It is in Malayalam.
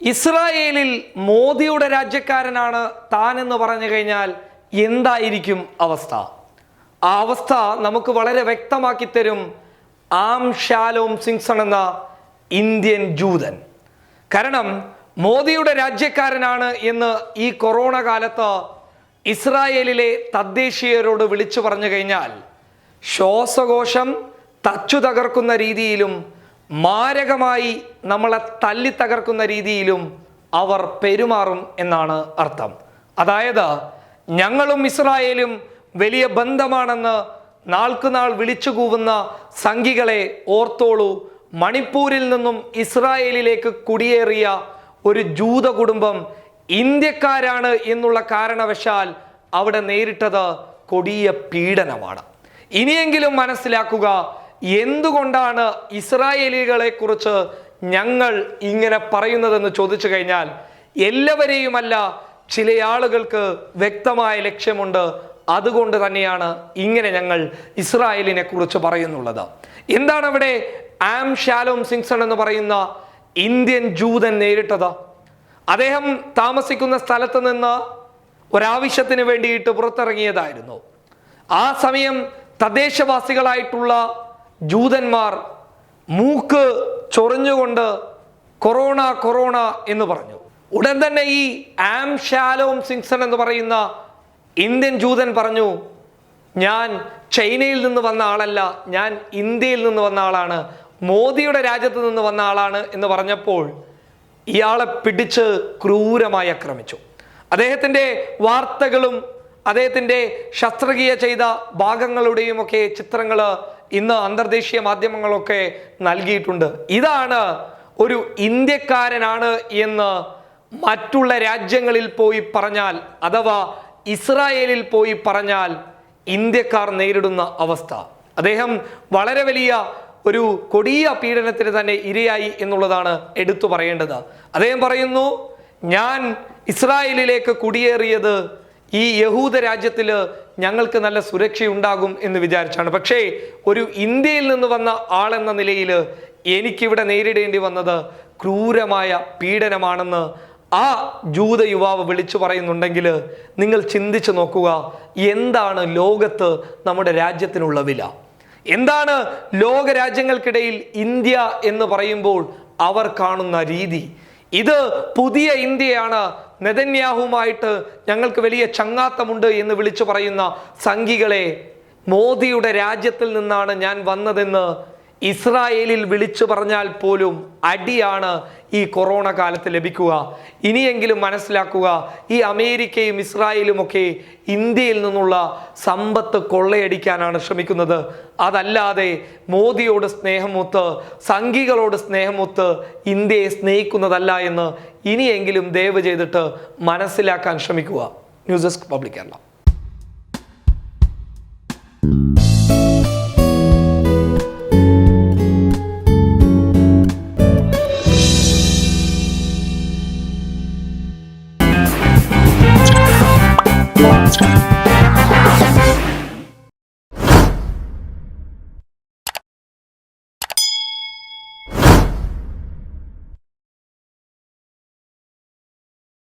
ഇസ്രായേലിൽ മോദിയുടെ രാജ്യക്കാരനാണ് താനെന്ന് പറഞ്ഞു കഴിഞ്ഞാൽ എന്തായിരിക്കും അവസ്ഥ? ആ അവസ്ഥ നമുക്ക് വളരെ വ്യക്തമാക്കി തരും ആം ഷാലോം സിങ്സൺ എന്ന ഇന്ത്യൻ ജൂതൻ. കാരണം മോദിയുടെ രാജ്യക്കാരനാണ് എന്ന് ഈ കൊറോണ കാലത്ത് ഇസ്രായേലിലെ തദ്ദേശീയരോട് വിളിച്ചു പറഞ്ഞു കഴിഞ്ഞാൽ ശ്വാസകോശം തച്ചു തകർക്കുന്ന രീതിയിലും മാരകമായി നമ്മളെ തല്ലി തകർക്കുന്ന രീതിയിലും അവർ പെരുമാറും എന്നാണ് അർത്ഥം. അതായത് ഞങ്ങളും ഇസ്രായേലും വലിയ ബന്ധമാണെന്ന് നാൾക്കുനാൾ വിളിച്ചു കൂവുന്ന സംഘികളെ ഓർത്തോളൂ. മണിപ്പൂരിൽ നിന്നും ഇസ്രായേലിലേക്ക് കുടിയേറിയ ഒരു ജൂത കുടുംബം ഇന്ത്യക്കാരാണ് എന്നുള്ള കാരണവശാൽ അവിടെ നേരിട്ടത് കൊടിയ പീഡനമാണ്. ഇനിയെങ്കിലും മനസ്സിലാക്കുക എന്തുകൊണ്ടാണ് ഇസ്രായേലികളെ കുറിച്ച് ഞങ്ങൾ ഇങ്ങനെ പറയുന്നതെന്ന് ചോദിച്ചു കഴിഞ്ഞാൽ എല്ലാവരെയുമല്ല ചില ആളുകൾക്ക് വ്യക്തമായ ലക്ഷ്യമുണ്ട്. അതുകൊണ്ട് തന്നെയാണ് ഇങ്ങനെ ഞങ്ങൾ ഇസ്രായേലിനെ കുറിച്ച് പറയുന്നുള്ളത്. എന്താണ് അവിടെ ആം ഷാലോം സിംഗ്സൺ എന്ന് പറയുന്ന ഇന്ത്യൻ ജൂതൻ നേരിട്ടത്? അദ്ദേഹം താമസിക്കുന്ന സ്ഥലത്ത് നിന്ന് ഒരാവശ്യത്തിന് വേണ്ടിയിട്ട് പുറത്തിറങ്ങിയതായിരുന്നു. ആ സമയം തദ്ദേശവാസികളായിട്ടുള്ള ജൂതന്മാർ മൂക്ക് ചൊറിഞ്ഞുകൊണ്ട് കൊറോണ കൊറോണ എന്ന് പറഞ്ഞു. ഉടൻ തന്നെ ഈ ആം ഷാലോം സിങ്സൺ എന്ന് പറയുന്ന ഇന്ത്യൻ ജൂതൻ പറഞ്ഞു ഞാൻ ചൈനയിൽ നിന്ന് വന്ന ആളല്ല ഞാൻ ഇന്ത്യയിൽ നിന്ന് വന്ന ആളാണ് മോദിയുടെ രാജ്യത്ത് നിന്ന് വന്ന ആളാണ് എന്ന് പറഞ്ഞപ്പോൾ ഇയാളെ പിടിച്ച് ക്രൂരമായി ആക്രമിച്ചു. അദ്ദേഹത്തിന്റെ വാർത്തകളും അദ്ദേഹത്തിന്റെ ശസ്ത്രക്രിയ ചെയ്ത ഭാഗങ്ങളുടെയും ഒക്കെ ചിത്രങ്ങൾ ഇന്ന് അന്തർദേശീയ മാധ്യമങ്ങളൊക്കെ നൽകിയിട്ടുണ്ട്. ഇതാണ് ഒരു ഇന്ത്യക്കാരനാണ് എന്ന് മറ്റുള്ള രാജ്യങ്ങളിൽ പോയി പറഞ്ഞാൽ അഥവാ ഇസ്രായേലിൽ പോയി പറഞ്ഞാൽ ഇന്ത്യക്കാർ നേരിടുന്ന അവസ്ഥ. അദ്ദേഹം വളരെ വലിയ ഒരു കൊടിയ പീഡനത്തിന് തന്നെ ഇരയായി എന്നുള്ളതാണ് എടുത്തു പറയേണ്ടത്. അദ്ദേഹം പറയുന്നു ഞാൻ ഇസ്രായേലിലേക്ക് കുടിയേറിയത് ഈ യഹൂദ രാജ്യത്തിൽ ഞങ്ങൾക്ക് നല്ല സുരക്ഷയുണ്ടാകും എന്ന് വിചാരിച്ചാണ്. പക്ഷേ ഒരു ഇന്ത്യയിൽ നിന്ന് വന്ന ആളെന്ന നിലയിൽ എനിക്കിവിടെ നേരിടേണ്ടി വന്നത് ക്രൂരമായ പീഡനമാണെന്ന് ആ ജൂത യുവാവ് വിളിച്ചു പറയുന്നുണ്ടെങ്കിൽ നിങ്ങൾ ചിന്തിച്ചു നോക്കുക എന്താണ് ലോകത്ത് നമ്മുടെ രാജ്യത്തിനുള്ള വില? എന്താണ് ലോക രാജ്യങ്ങൾക്കിടയിൽ ഇന്ത്യ എന്ന് പറയുമ്പോൾ അവർ കാണുന്ന രീതി? ഇത് പുതിയ ഇന്ത്യയാണ് നെതന്യാഹുമായിട്ട് ഞങ്ങൾക്ക് വലിയ ചങ്ങാത്തമുണ്ട് എന്ന് വിളിച്ചു പറയുന്ന സംഘികളെ മോദിയുടെ രാജ്യത്തിൽ നിന്നാണ് ഞാൻ വന്നതെന്ന് ഇസ്രായേലിൽ വിളിച്ചു പറഞ്ഞാൽ പോലും അടിയാണ് ഈ കൊറോണ കാലത്ത് ലഭിക്കുക. ഇനിയെങ്കിലും മനസ്സിലാക്കുക ഈ അമേരിക്കയും ഇസ്രായേലും ഒക്കെ ഇന്ത്യയിൽ നിന്നുള്ള സമ്പത്ത് കൊള്ളയടിക്കാനാണ് ശ്രമിക്കുന്നത്. അതല്ലാതെ മോദിയോട് സ്നേഹമൊത്ത് സംഘികളോട് സ്നേഹമൊത്ത് ഇന്ത്യയെ സ്നേഹിക്കുന്നതല്ല എന്ന് ഇനിയെങ്കിലും ദയവ് ചെയ്തിട്ട് മനസ്സിലാക്കാൻ ശ്രമിക്കുക. News desk public Namaskar.